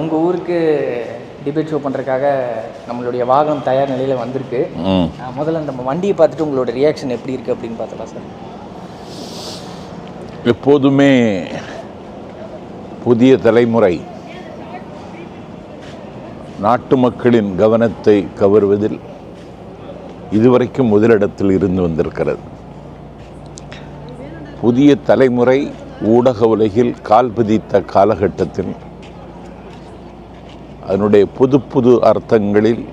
உங்கள் ஊருக்கு debate show பண்ணுறதுக்காக நம்மளுடைய வாகனம் தயார் நிலையில் வந்திருக்கு. முதல்ல நம்ம வண்டியை பார்த்துட்டு உங்களோட ரியாக்ஷன் எப்படி இருக்குது அப்படின்னு பார்த்தலாம் சார் எப்போதுமே புதிய தலைமுறை நாட்டு மக்களின் கவனத்தை கவர்வதில் இதுவரைக்கும் முதலிடத்தில் இருந்து வந்திருக்கிறது. புதிய தலைமுறை ஊடக உலகில் கால் பதித்த காலகட்டத்தில் அதனுடைய புது புது அர்த்தங்களில்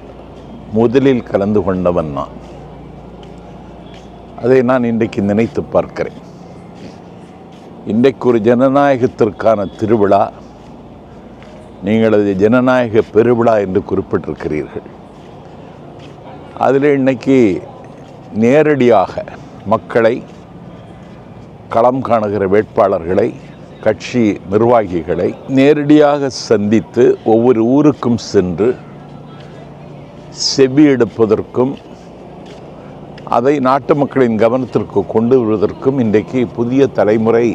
முதலில் கலந்து கொண்டவன் நான். அதை நான் இன்றைக்கு நினைத்து பார்க்கிறேன். இன்றைக்கு ஒரு ஜனநாயகத்திற்கான திருவிழா நீங்கள் அது ஜனநாயக பெருவிழா என்று குறிப்பிட்டிருக்கிறீர்கள். அதில் இன்னைக்கு நேரடியாக மக்களை களம் காணுகிற வேட்பாளர்களை கட்சி நிர்வாகிகளை நேரடியாக சந்தித்து ஒவ்வொரு ஊருக்கும் சென்று செவி எடுப்பதற்கும் அதை நாட்டு மக்களின் கவனத்திற்கு கொண்டு வருவதற்கும் இன்றைக்கு புதிய தலைமுறை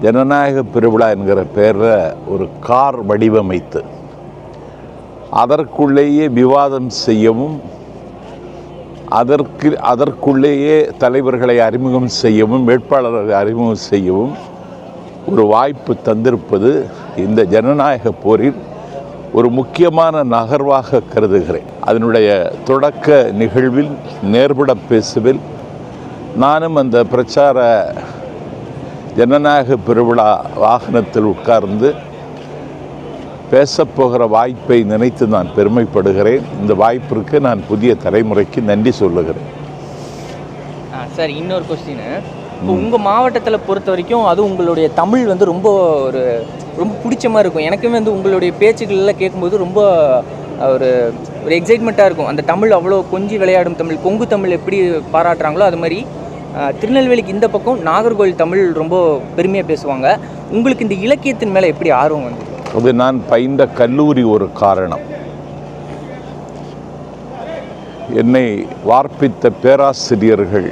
ஜனநாயக பெருவிழா என்கிற பெயரில் ஒரு கார் வடிவமைத்து அதற்குள்ளேயே விவாதம் செய்யவும் அதற்கு அதற்குள்ளேயே தலைவர்களை அறிமுகம் செய்யவும் வேட்பாளர்களை அறிமுகம் செய்யவும் ஒரு வாய்ப்பு தந்திருப்பது இந்த ஜனநாயக போரில் ஒரு முக்கியமான நகர்வாக கருதுகிறேன். அதனுடைய தொடக்க நிகழ்வில் நேர்பட பேசுவில் நானும் அந்த பிரச்சார ஜனநாயக பெருவிழா வாகனத்தில் உட்கார்ந்து பேசப்போகிற வாய்ப்பை நினைத்து நான் பெருமைப்படுகிறேன். இந்த வாய்ப்பிற்கு நான் புதிய தலைமுறைக்கு நன்றி சொல்லுகிறேன். சார் இன்னொரு கொஸ்டின் இப்போ உங்கள் மாவட்டத்தில் பொறுத்த வரைக்கும் அது உங்களுடைய தமிழ் வந்து ரொம்ப ஒரு ரொம்ப பிடிச்ச மாதிரி இருக்கும். எனக்குமே வந்து உங்களுடைய பேச்சுகள் எல்லாம் கேட்கும்போது ரொம்ப ஒரு ஒரு எக்ஸைட்மெண்ட்டாக இருக்கும். அந்த தமிழ் அவ்வளோ கொஞ்சி விளையாடும் தமிழ் கொங்கு தமிழ் எப்படி பாராட்டுறாங்களோ அது மாதிரி திருநெல்வேலிக்கு இந்த பக்கம் நாகர்கோவில் தமிழ் ரொம்ப பெருமையாக பேசுவாங்க. உங்களுக்கு இந்த இலக்கியத்தின் மேலே எப்படி ஆர்வம் வந்து? அது நான் பயின்ற கல்லூரி ஒரு காரணம். என்னை வார்ப்பித்த பேராசிரியர்கள்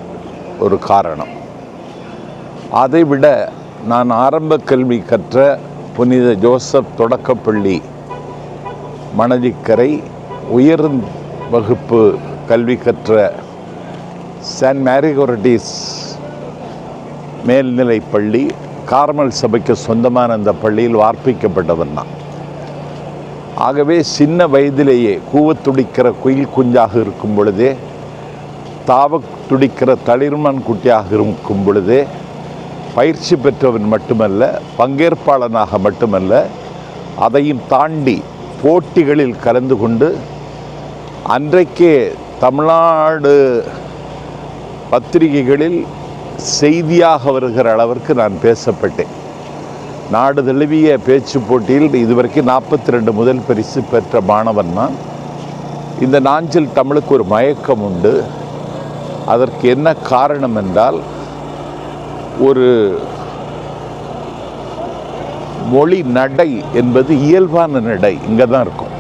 ஒரு காரணம். அதைவிட நான் ஆரம்ப கல்வி கற்ற புனித ஜோசப் தொடக்கப்பள்ளி மணலிக்கரை உயர் வகுப்பு கல்வி கற்ற சென்ட் மேரிகோரட்டிஸ் மேல்நிலை பள்ளி கார்மல் சபைக்கு சொந்தமான அந்த பள்ளியில் வார்ப்பிக்கப்பட்டவன் தான் ஆகவே சின்ன வயதிலேயே கூவத் துடிக்கிற குயில் குஞ்சாக இருக்கும் பொழுதே தாவ துடிக்கிற தளிர்மன் குட்டியாக இருக்கும் பொழுதே பயிற்சி பெற்றவன் மட்டுமல்ல பங்கேற்பாளனாக மட்டுமல்ல அதையும் தாண்டி போட்டிகளில் கலந்து கொண்டு அன்றைக்கே தமிழ்நாடு பத்திரிகைகளில் செய்தியாக வருகிற அளவிற்கு நான் பேசப்பட்டேன். நாடு தழுவிய பேச்சு போட்டியில் இதுவரைக்கும் நாற்பத்தி ரெண்டு முதல் பரிசு பெற்ற மாணவன் தான் இந்த நாஞ்சில் தமிழுக்கு ஒரு மயக்கம் உண்டு. அதற்கு என்ன காரணம் என்றால் ஒரு மொழி நடை என்பது இயல்பான நடை இங்கே தான் இருக்கும்.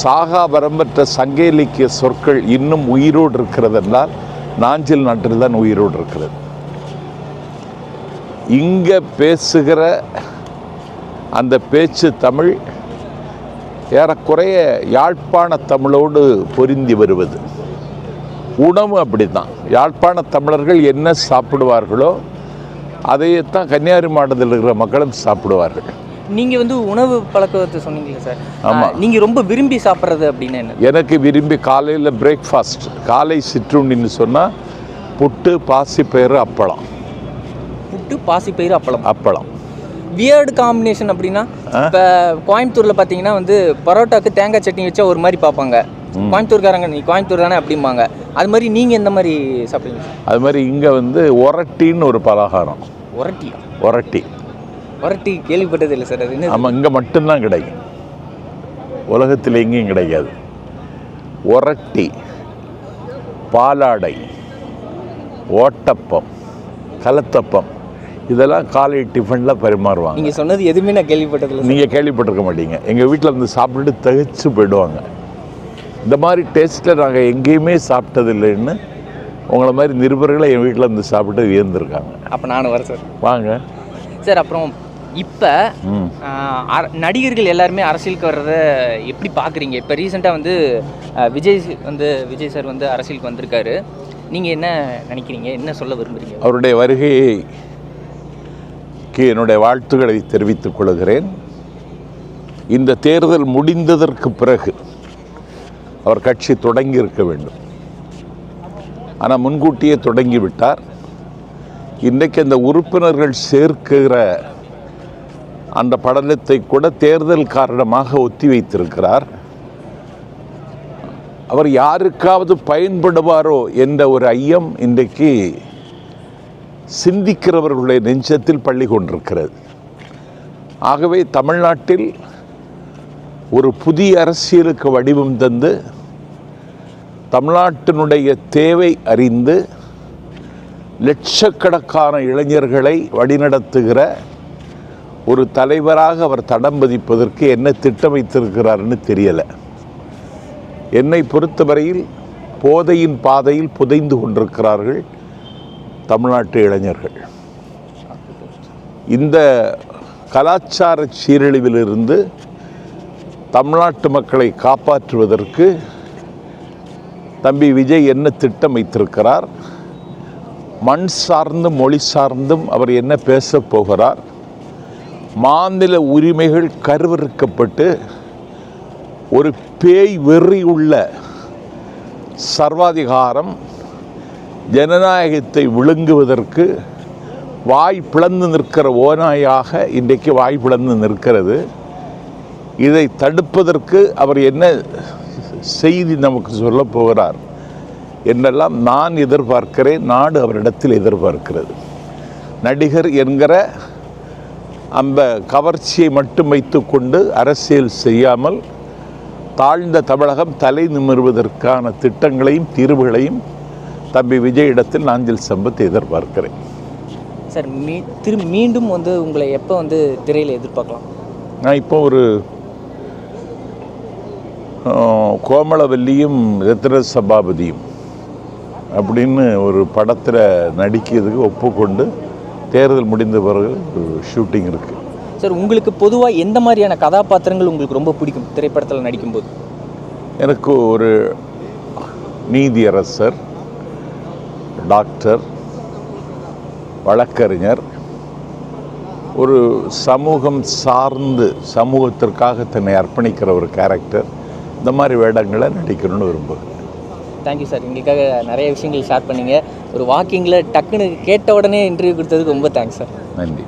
சாகா வரம்பற்ற சங்க இலக்கிய சொற்கள் இன்னும் உயிரோடு இருக்கிறது என்றால் நாஞ்சில் நாட்டில் தான் உயிரோடு இருக்கிறது. இங்கே பேசுகிற அந்த பேச்சு தமிழ் ஏறக்குறைய யாழ்ப்பாண தமிழோடு பொருந்தி வருவது. உணவு அப்படித்தான். யாழ்ப்பாண தமிழர்கள் என்ன சாப்பிடுவார்களோ அதையத்தான் கன்னியாகுமரி மாவட்டத்தில் இருக்கிற மக்களும் சாப்பிடுவார்கள். நீங்கள் வந்து உணவு பழக்கத்தை சொன்னீங்களே சார். ஆமா. நீங்கள் ரொம்ப விரும்பி சாப்பிட்றது அப்படின்னு என்ன? எனக்கு விரும்பி காலையில் பிரேக்ஃபாஸ்ட் காலை சிற்றுண்டின்னு சொன்னால் புட்டு பாசிப்பயிறு அப்பளம். புட்டு பாசிப்பயிறு அப்பளம். அப்பளம். வியர்டு காம்பினேஷன் அப்படின்னா இப்போ கோயம்புத்தூரில் பார்த்தீங்கன்னா வந்து பரோட்டாக்கு தேங்காய் சட்னி வச்சா ஒரு மாதிரி பார்ப்பாங்க. கோயம்புத்தூர்காரங்க நீ கோயம்புத்தூர் தானே அப்படிம்பாங்க. அது மாதிரி நீங்கள் எந்த மாதிரி சாப்பிடுவீங்க? அது மாதிரி இங்கே வந்து ஒரட்டின்னு ஒரு பலகாரம். ஒரட்டியா? ஒரட்டி. ஒரட்டி கேள்விப்பட்டது இல்லை சார் அது என்ன ஆமாம் இங்கே மட்டும்தான் கிடைக்கும். உலகத்தில் எங்கேயும் கிடைக்காது. ஒரட்டி பாலாடை ஓட்டப்பம் கலத்தப்பம் இதெல்லாம் காலை டிஃபனில் பரிமாறுவாங்க. நீங்கள் சொன்னது எதுவுமே நான் கேள்விப்பட்டது இல்லை நீங்கள் கேள்விப்பட்டிருக்க மாட்டீங்க. எங்கள் வீட்டில் இருந்து சாப்பிட்டுட்டு தகிச்சு போயிடுவாங்க. இந்த மாதிரி டேஸ்ட்டில் நாங்கள் எங்கேயுமே சாப்பிட்டதில்லைன்னு உங்களை மாதிரி நிருபர்களை என் வீட்டில் இருந்து சாப்பிட்டு வியந்திருக்காங்க. அப்போ நானும் வரேன் சார். வாங்க. சார் அப்புறம் இப்போ நடிகர்கள் எல்லாருமே அரசியலுக்கு வர்றத எப்படி பார்க்குறீங்க இப்போ ரீசெண்டாக வந்து விஜய் வந்து விஜய் சார் வந்து அரசியலுக்கு வந்திருக்காரு. நீங்கள் என்ன நினைக்கிறீங்க? என்ன சொல்ல விரும்புறீங்க? அவருடைய வருகைக்கு என்னுடைய வாழ்த்துக்களை தெரிவித்துக் கொள்கிறேன். இந்த தேர்தல் முடிந்ததற்கு பிறகு அவர் கட்சி தொடங்கி இருக்க வேண்டும். ஆனால் முன்கூட்டியே தொடங்கிவிட்டார். இன்றைக்கு அந்த உறுப்பினர்கள் சேர்க்கிற அந்த படலத்தை கூட தேர்தல் காரணமாக ஒத்தி வைத்திருக்கிறார் அவர் யாருக்காவது பயன்படுவாரோ என்ற ஒரு ஐயம் இன்றைக்கு சிந்திக்கிறவர்களுடைய நெஞ்சத்தில் பள்ளி கொண்டிருக்கிறது. ஆகவே தமிழ்நாட்டில் ஒரு புதிய அரசியலுக்கு வடிவம் தந்து தமிழ்நாட்டினுடைய தேவை அறிந்து லட்சக்கணக்கான இளைஞர்களை வழிநடத்துகிற ஒரு தலைவராக அவர் தடம் பதிப்பதற்கு என்ன திட்டம் வைத்திருக்கிறார்னு தெரியலை. என்னை பொறுத்தவரையில் போதையின் பாதையில் புதைந்து கொண்டிருக்கிறார்கள் தமிழ்நாட்டு இளைஞர்கள். இந்த கலாச்சார சீரழிவிலிருந்து தமிழ்நாட்டு மக்களை காப்பாற்றுவதற்கு தம்பி விஜய் என்ன திட்டம் வைத்திருக்கிறார்? மண் சார்ந்தும் மொழி சார்ந்தும் அவர் என்ன பேசப் போகிறார்? மாநில உரிமைகள் கருவறுக்கப்பட்டு ஒரு பேய் வெறி உள்ள சர்வாதிகாரம் ஜனநாயகத்தை விழுங்குவதற்கு வாய் பிளந்து நிற்கிற ஓநாயாக இன்றைக்கு வாய் பிளந்து நிற்கிறது. இதை தடுப்பதற்கு அவர் என்ன செய்தி நமக்கு சொல்லப் போகிறார் என்றெல்லாம் நான் எதிர்பார்க்கிறேன் நாடு அவரிடத்தில் எதிர்பார்க்கிறது. நடிகர் என்கிற அந்த கவர்ச்சியை மட்டும் வைத்துக்கொண்டு அரசியல் செய்யாமல் தாழ்ந்த தமிழகம் தலை நிமிர்வதற்கான திட்டங்களையும் தீர்வுகளையும் தம்பி விஜயிடத்தில் நாஞ்சில் சம்பத் எதிர்பார்க்கிறேன். சார் மீ திரு மீண்டும் வந்து உங்களை எப்போ வந்து திரையில் எதிர்பார்க்கலாம்? நான் இப்போ ஒரு கோமளவல்லியும் ரத்ன சபாபதியும் அப்படின்னு ஒரு படத்தில் நடிக்கிறதுக்கு ஒப்புக்கொண்டு தேர்தல் முடிந்த பிறகு ஷூட்டிங் இருக்குது சார் உங்களுக்கு பொதுவாக எந்த மாதிரியான கதாபாத்திரங்கள் உங்களுக்கு ரொம்ப பிடிக்கும் திரைப்படத்தில் நடிக்கும்போது? எனக்கு ஒரு நீதியரசர் டாக்டர் வழக்கறிஞர் ஒரு சமூகம் சார்ந்து சமூகத்திற்காக தன்னை அர்ப்பணிக்கிற ஒரு கேரக்டர் இந்த மாதிரி வேடங்களை நடிக்கணும்னு விரும்புகிறேன். தேங்க்யூ சார் எங்களுக்காக நிறைய விஷயங்கள் ஷேர் பண்ணீங்க. ஒரு வாக்கிங்கில் டக்குன்னு கேட்ட உடனே இன்டர்வியூ கொடுத்ததுக்கு ரொம்ப தேங்க்ஸ் சார் நன்றி.